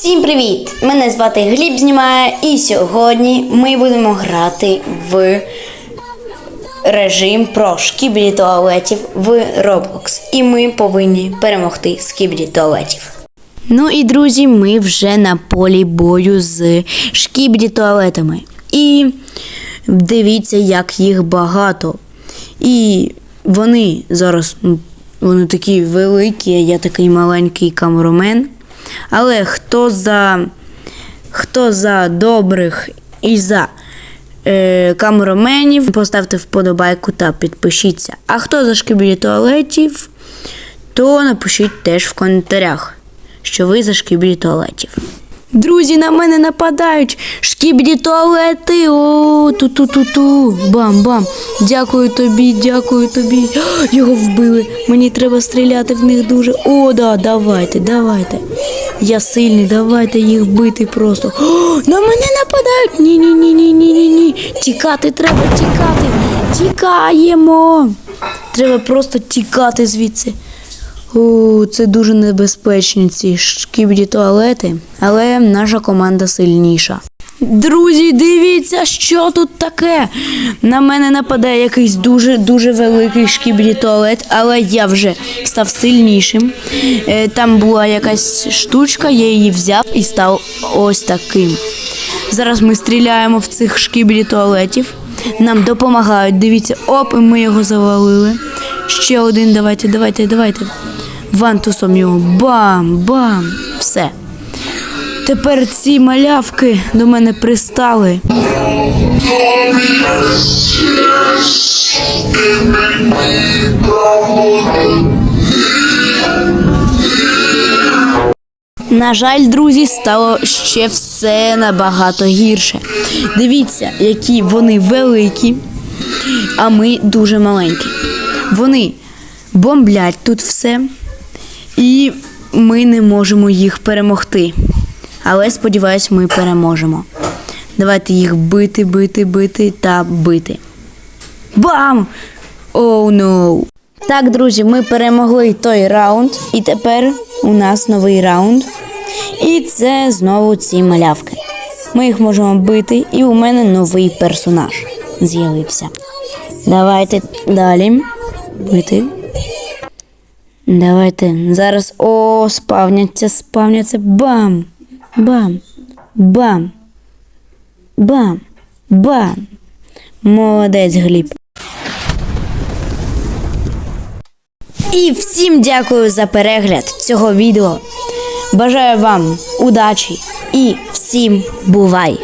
Всім привіт! Мене звати Гліб знімає, і сьогодні ми будемо грати в режим про шкіблі туалетів в Roblox. І ми повинні перемогти скіблі туалетів. Ну і друзі, ми вже на полі бою з шкіблі туалетами. І дивіться, як їх багато. І вони зараз вони такі великі, а я такий маленький камерамен. Але хто за, хто за добрих і за е, камераменів, поставте вподобайку та підпишіться. А хто за шкібілі туалетів, то напишіть теж в коментарях, що ви за шкібілі туалетів. Друзі, на мене нападають шкібні туалети. О, ту-ту-ту-ту. Бам-бам. Дякую тобі, дякую тобі. Його вбили. Мені треба стріляти в них дуже. О, да, давайте, давайте. Я сильний, давайте їх бити просто. О, на мене нападають. Ні, ні, ні, ні, ні, ні, ні. Тікати треба, тікати. Тікаємо. Треба просто тікати звідси. О, це дуже небезпечні ці шкібні туалети, але наша команда сильніша. Друзі, дивіться, що тут таке. На мене нападає якийсь дуже дуже великий шкібні туалет, але я вже став сильнішим. Е, Там була якась штучка, я її взяв і став ось таким. Зараз ми стріляємо в цих шкіблі туалетів. Нам допомагають. Дивіться, оп, і ми його завалили. Ще один, давайте, давайте, давайте. Вантусом його. Бам, бам. Все. Тепер ці малявки до мене пристали. На жаль, друзі, стало ще все набагато гірше. Дивіться, які вони великі, а ми дуже маленькі. Вони бомблять тут все, і ми не можемо їх перемогти. Але сподіваюсь, ми переможемо. Давайте їх бити, бити, бити та бити. Бам! Оу, oh, no. Так, друзі, ми перемогли той раунд, і тепер у нас новий раунд. І це знову ці малявки. Ми їх можемо бити, і у мене новий персонаж з'явився. Давайте далі бити. Давайте зараз. О, спавняться, спавняться. Бам! Бам! Бам! Бам! Бам! Молодець, Гліб. І всім дякую за перегляд цього відео. Бажаю вам удачі і всім бувай!